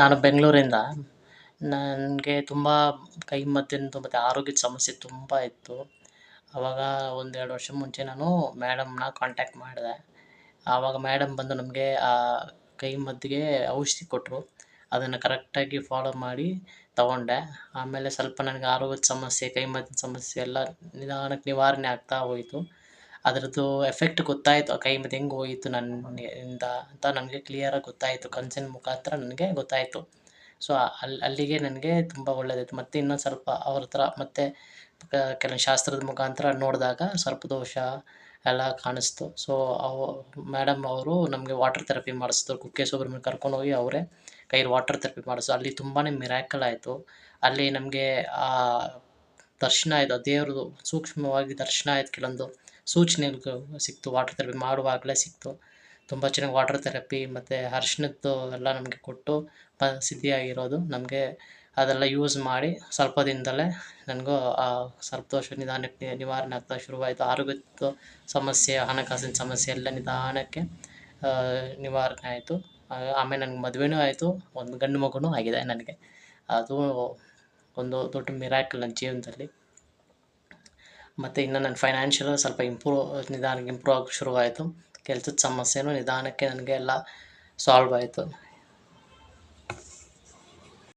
ನಾನು ಬೆಂಗಳೂರಿಂದ. ನನಗೆ ತುಂಬ ಕೈ ಮತ್ತು ಮತ್ತು ಆರೋಗ್ಯದ ಸಮಸ್ಯೆ ತುಂಬ ಇತ್ತು. ಅವಾಗ ಒಂದು ಎರಡು ವರ್ಷ ಮುಂಚೆ ನಾನು ಮೇಡಮ್ನ ಕಾಂಟ್ಯಾಕ್ಟ್ ಮಾಡಿದೆ. ಆವಾಗ ಮೇಡಮ್ ಬಂದು ನಮಗೆ ಕೈ ಮದ್ದಿಗೆ ಔಷಧಿ ಕೊಟ್ಟರು ಅದನ್ನು ಕರೆಕ್ಟಾಗಿ ಫಾಲೋ ಮಾಡಿ ತಗೊಂಡೆ. ಆಮೇಲೆ ಸ್ವಲ್ಪ ನನಗೆ ಆರೋಗ್ಯದ ಸಮಸ್ಯೆ, ಕೈ ಮದ್ದಿನ ಸಮಸ್ಯೆ ಎಲ್ಲ ನಿಧಾನಕ್ಕೆ ನಿವಾರಣೆ ಆಗ್ತಾ ಹೋಯ್ತು. ಅದ್ರದ್ದು ಎಫೆಕ್ಟ್ ಗೊತ್ತಾಯಿತು. ಕೈ ಮದ್ದು ಹೆಂಗೆ ಹೋಯಿತು ನನ್ನಿಂದ ಅಂತ ನನಗೆ ಕ್ಲಿಯರಾಗಿ ಗೊತ್ತಾಯಿತು. ಕನ್ಸಿನ ಮುಖಾಂತರ ನನಗೆ ಗೊತ್ತಾಯಿತು. ಸೊ ಅಲ್ಲಿ ಅಲ್ಲಿಗೆ ನನಗೆ ತುಂಬ ಒಳ್ಳೆಯದಾಯ್ತು ಮತ್ತು ಇನ್ನೊಂದು ಸ್ವಲ್ಪ ಅವ್ರ ಹತ್ರ ಮತ್ತೆ ಕೆಲವು ಶಾಸ್ತ್ರದ ಮುಖಾಂತರ ನೋಡಿದಾಗ ಸರ್ಪದೋಷ ಎಲ್ಲ ಕಾಣಿಸ್ತು. ಸೊ ಅವು ಮೇಡಮ್ ಅವರು ನಮಗೆ ವಾಟರ್ ಥೆರಪಿ ಮಾಡಿಸಿದ್ರು. ಕುಕ್ಕೆ ಸುಬ್ರಹ್ಮಣ್ಯ ಕರ್ಕೊಂಡೋಗಿ ಅವರೇ ಕೈಲಿ ವಾಟರ್ ಥೆರಪಿ ಮಾಡಿಸು ಅಲ್ಲಿ ತುಂಬಾ ಮಿರಾಕಲ್ ಆಯಿತು. ಅಲ್ಲಿ ನಮಗೆ ದರ್ಶನ ಆಯಿತು. ದೇವ್ರದ್ದು ಸೂಕ್ಷ್ಮವಾಗಿ ದರ್ಶನ ಆಯ್ತು ಕೆಲವೊಂದು ಸೂಚನೆಗಳು ಸಿಕ್ತು. ವಾಟರ್ ಥೆರಪಿ ಮಾಡುವಾಗಲೇ ಸಿಕ್ತು. ತುಂಬ ಚೆನ್ನಾಗಿ ವಾಟರ್ ಥೆರಪಿ ಮತ್ತು ಅರ್ಶಿಣದ್ದು ಎಲ್ಲ ನಮಗೆ ಕೊಟ್ಟು ಪ ಸಿದ್ಧಿಯಾಗಿರೋದು. ನಮಗೆ ಅದೆಲ್ಲ ಯೂಸ್ ಮಾಡಿ ಸ್ವಲ್ಪ ದಿನದಲ್ಲೇ ನನಗೂ ಆ ಸರ್ಪದೋಷ ನಿಧಾನಕ್ಕೆ ನಿವಾರಣೆ ಆಗ್ತಾ ಶುರುವಾಯಿತು. ಆರೋಗ್ಯದ ಸಮಸ್ಯೆ, ಹಣಕಾಸಿನ ಸಮಸ್ಯೆ ಎಲ್ಲ ನಿಧಾನಕ್ಕೆ ನಿವಾರಣೆ ಆಯಿತು. ಆಮೇಲೆ ನನಗೆ ಮದುವೆನೂ ಆಯಿತು. ಒಂದು ಗಂಡು ಮಗುನೂ ಆಗಿದೆ ನನಗೆ. ಅದು ಒಂದು ದೊಡ್ಡ ಮಿರಾಕಲ್ ನನ್ನ ಜೀವನದಲ್ಲಿ. ಮತ್ತು ಇನ್ನು ನನ್ನ ಫೈನಾನ್ಷಿಯಲ್ ಸ್ವಲ್ಪ ಇಂಪ್ರೂವ್ ನಿಧಾನಕ್ಕೆ ಇಂಪ್ರೂವ್ ಆಗೋಕೆ ಶುರುವಾಯಿತು. ಕೆಲಸದ ಸಮಸ್ಯೆಯೂ ನಿಧಾನಕ್ಕೆ ನನಗೆ ಎಲ್ಲ ಸಾಲ್ವ್ ಆಯಿತು.